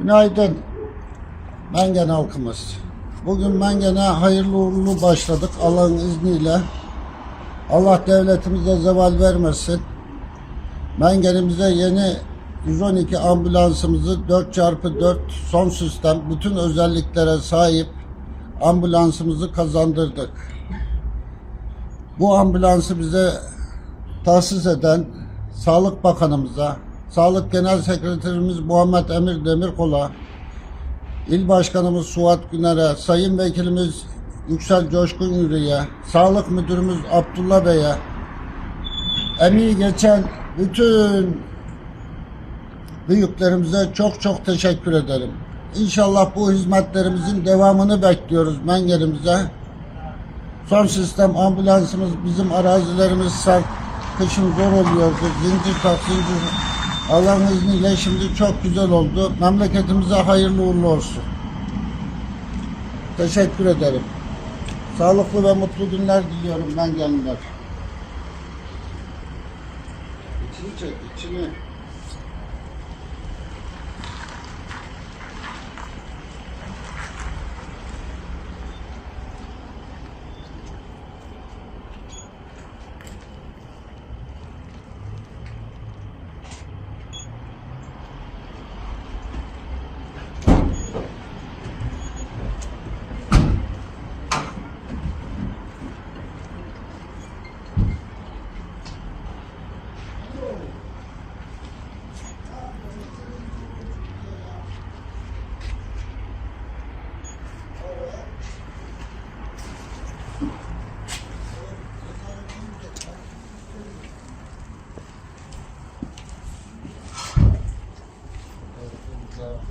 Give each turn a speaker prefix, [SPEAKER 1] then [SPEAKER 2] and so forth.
[SPEAKER 1] Günaydın. Mengen halkımız. Bugün Mengen'e hayırlı uğurlu başladık Allah'ın izniyle. Allah devletimize zeval vermesin. Mengen'imize yeni 112 ambulansımızı 4x4 son sistem bütün özelliklere sahip ambulansımızı kazandırdık. Bu ambulansı bize tahsis eden Sağlık Bakanımıza, Sağlık Genel Sekreterimiz Muhammed Emir Demirkol'a, İl Başkanımız Suat Güner'e, Sayın Vekilimiz Yüksel Coşkun Yürü'ye, Sağlık Müdürümüz Abdullah Bey'e, emeği geçen bütün büyüklerimize çok çok teşekkür ederim. İnşallah bu hizmetlerimizin devamını bekliyoruz Mengen'imize. Son sistem ambulansımız bizim arazilerimiz sert. Kışın zor oluyordu. Zincir tak zincir. Allah'ın izniyle şimdi çok güzel oldu. Memleketimize hayırlı uğurlu olsun. Teşekkür ederim. Sağlıklı ve mutlu günler diliyorum ben gençler. İçini çek, içini. 감사합니다.